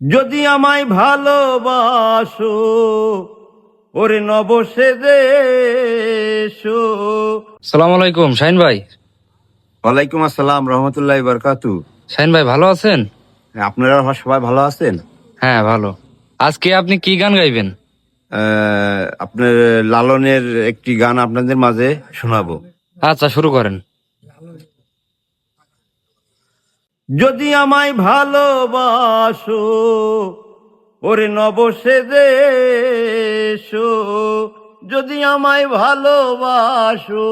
যদি আমায় ভালোবাসো ওরে নবসে দেশো সালাম আলাইকুম শাহিন ভাই। ওয়ালাইকুম আসসালাম রহমতুল্লাহ বরকাতু। শাহিন ভাই ভালো আছেন? আপনারা সবাই ভালো আছেন? হ্যাঁ ভালো। আজকে আপনি কি গান গাইবেন? আহ, আপনার লালনের একটি গান আপনাদের মাঝে শোনাবো। আচ্ছা শুরু করেন। যদি আমায় ভালোবাসো, ওরে নবসে দেশো যদি আমায় ভালোবাসো,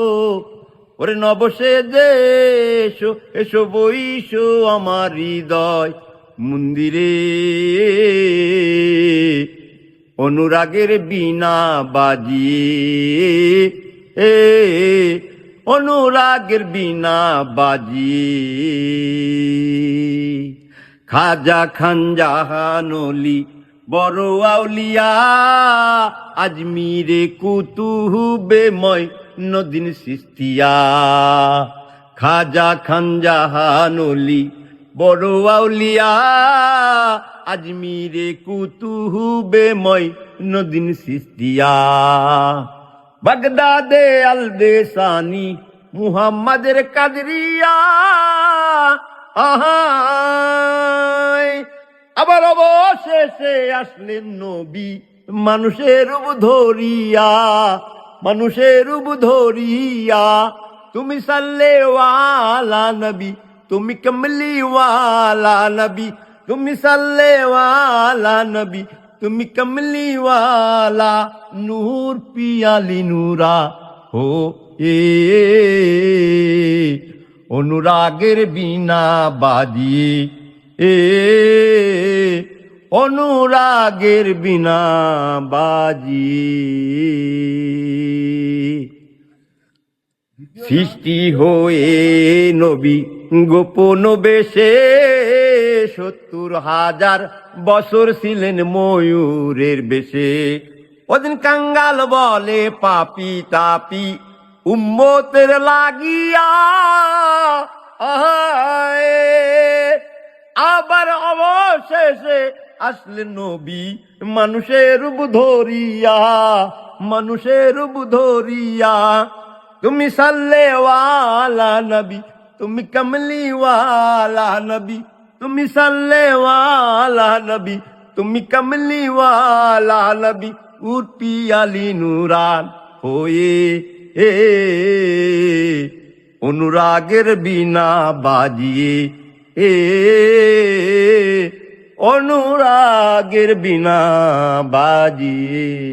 ওরে নবসে দেশো এসো বইসো আমার হৃদয় মন্দিরে। অনুরাগের বিনা বাজিয়ে এ অনুরাগের বিনা বাজি। খাজা খান জাহানলি বড় আউলিয়া, আজমিরে কুতুহুবে ময় নদিন সিস্তিয়া খাজা খান জাহানলি বড় আউলিয়া, আজমিরে কুতুহুবে ময় নদিন সিস্তিয়া বাগদাদে আলদেসানি মুহাম্মাদের কাদরিয়া। আহাই। আবার অবশেষে আসলেন নবী মানুষের রূপ ধরিয়া। মানুষের রূপ ধরিয়া। তুমি সাল্লেওয়ালা নবী, তুমি কমলিওয়ালা নবী, তুমি সাল্লেওয়ালা নবী তুমি কমলিওয়ালা, নূর পিয়ালি নূরা, হো, এ, অনুরাগের বিনা বাজিয়ে এ, অনুরাগের বিনা বাজিয়ে। সৃষ্টি হয়ে নবী গোপন বেশে সত্তর হাজার বছর ছিলেন ময়ূরের বেশে। ওদিন কাঙ্গাল বলে, পাপি তাপি, উম্মতের লাগিয়া আবার অবশেষে আসলেন নবী, মানুষের রূপ ধরিয়া, মানুষের রূপ ধরিয়া। তুমি সাল্লেওয়ালা নবী, তুমি কমলিওয়ালা নবী তুমি সাল্লেওয়ালা নবী, তুমি কমলিওয়ালা নবী উঠি আলি নুরান হয়ে। এ অনুরাগের বিনা বাজিয়ে। এ, অনুরাগের বিনা বাজিয়ে।